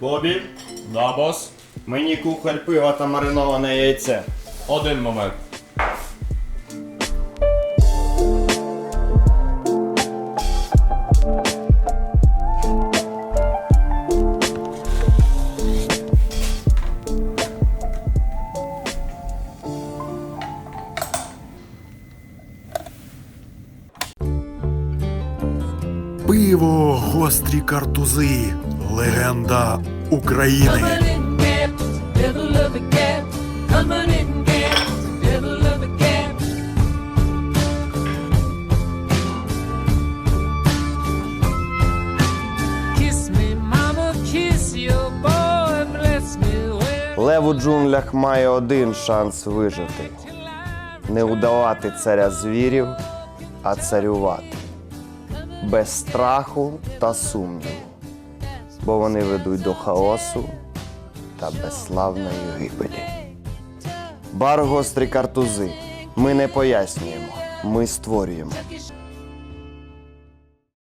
Бобі, Да, бос. мені кухар пива та мариноване яйце. Один момент. Your boy, bless me well. Лев у джунглях має один шанс вижити. Не удавати царя звірів, а царювати. Без страху та сумніву. Бо вони ведуть до хаосу та безславної гибелі. Бар гострі картузи. Ми не пояснюємо, ми створюємо.